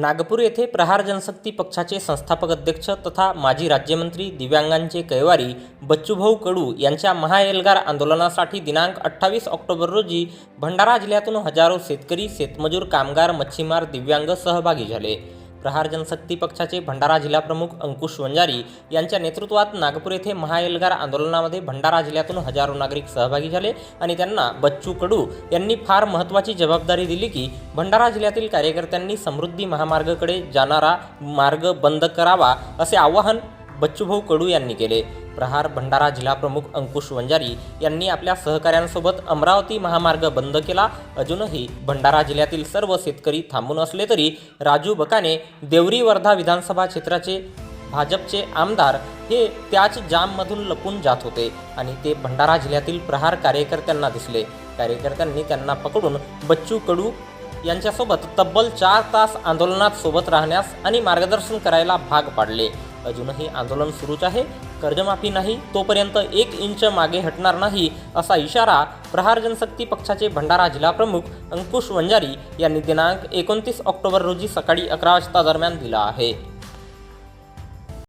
नागपूर येथे प्रहार जनशक्ती पक्षाचे संस्थापक अध्यक्ष तथा माजी राज्यमंत्री दिव्यांगांचे कैवारी बच्चूभाऊ कडू यांच्या महाएल्गार आंदोलनासाठी दिनांक अठ्ठावीस ऑक्टोबर रोजी भंडारा जिल्ह्यातून हजारो शेतकरी शेतमजूर कामगार मच्छीमार दिव्यांग सहभागी झाले. प्रहार जनशक्ती पक्षाचे भंडारा जिल्हाप्रमुख अंकुश वंजारी यांच्या नेतृत्वात नागपूर येथे महाएल्गार आंदोलनामध्ये भंडारा जिल्ह्यातून हजारो नागरिक सहभागी झाले आणि त्यांना बच्चू कडू यांनी फार महत्त्वाची जबाबदारी दिली की भंडारा जिल्ह्यातील कार्यकर्त्यांनी समृद्धी महामार्गाकडे जाणारा मार्ग बंद करावा असे आवाहन बच्चूभाऊ कडू यांनी केले. प्रहार भंडारा जिल्हाप्रमुख अंकुश वंजारी यांनी आपल्या सहकाऱ्यांसोबत अमरावती महामार्ग बंद केला. अजूनही भंडारा जिल्ह्यातील सर्व शेतकरी थांबून असले तरी राजू बकाने देवरी वर्धा विधानसभा क्षेत्राचे भाजपचे आमदार हे त्याच जाममधून लपून जात होते आणि ते भंडारा जिल्ह्यातील प्रहार कार्यकर्त्यांना दिसले. कार्यकर्त्यांनी त्यांना पकडून बच्चू कडू यांच्यासोबत तब्बल चार तास आंदोलनात सोबत राहण्यास आणि मार्गदर्शन करायला भाग पाडले. अजूनही आंदोलन सुरूच आहे. कर्जमाफी नाही तोपर्यंत एक इंच मागे हटणार नाही असा इशारा प्रहार जनशक्ती पक्षाचे भंडारा जिल्हाप्रमुख अंकुश वंजारी यांनी दिनांक एकोणतीस ऑक्टोबर रोजी सकाळी अकरा वाजता दरम्यान दिला आहे.